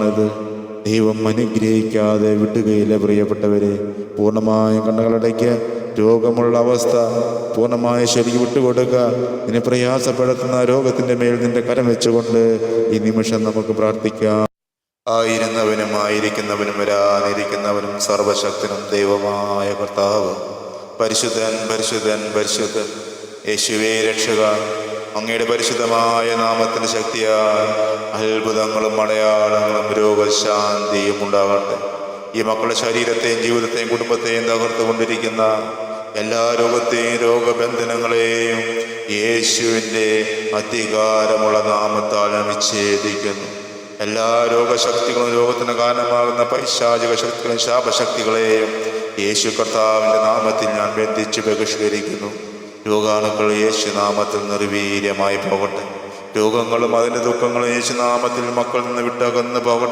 ത് ദൈവം അനുഗ്രഹിക്കാതെ വിട്ടുകയില്ല പ്രിയപ്പെട്ടവരെ. പൂർണമായും കണ്ണുകളടയ്ക്ക് രോഗമുള്ള അവസ്ഥ പൂർണമായ ശരിക്ക് വിട്ടുകൊടുക്കുക നിന്നെ പ്രയാസപ്പെടുത്തുന്ന രോഗത്തിന്റെ മേൽ നിന്റെ കരം വെച്ചുകൊണ്ട് ഈ നിമിഷം നമുക്ക് പ്രാർത്ഥിക്കാം. ആയിരുന്നവനും ആയിരിക്കുന്നവനും വരാനിരിക്കുന്നവനും സർവശക്തനും ദൈവമായ കർത്താവ്. പരിശുദ്ധൻ പരിശുദ്ധൻ പരിശുദ്ധൻ. യേശുവേ രക്ഷക അങ്ങയുടെ പരിശുദ്ധമായ നാമത്തിന്റെ ശക്തിയാൽ അത്ഭുതങ്ങളും അടയാളങ്ങളും രോഗശാന്തിയും ഉണ്ടാകട്ടെ. ഈ മക്കളുടെ ശരീരത്തെയും ജീവിതത്തെയും കുടുംബത്തെയും തകർത്തുകൊണ്ടിരിക്കുന്ന എല്ലാ രോഗത്തെയും രോഗബന്ധനങ്ങളെയും യേശുവിന്റെ അധികാരമുള്ള നാമത്താൽ വിച്ഛേദിക്കുന്നു. എല്ലാ രോഗശക്തികളും രോഗത്തിന് കാരണമാകുന്ന പൈശാചിക ശക്തികളും ശാപശക്തികളെയും യേശു കർത്താവിന്റെ നാമത്തിൽ ഞാൻ ബന്ധിച്ച് ബഹിഷ്കരിക്കുന്നു. രോഗാണുക്കൾ യേശുനാമത്തിൽ നിർവീര്യമായി പോകട്ടെ. രോഗങ്ങളും അതിന്റെ ദുഃഖങ്ങളും യേശുനാമത്തിൽ മക്കളിൽ നിന്ന് വിട്ടകന്ന് പോകട്ടെ.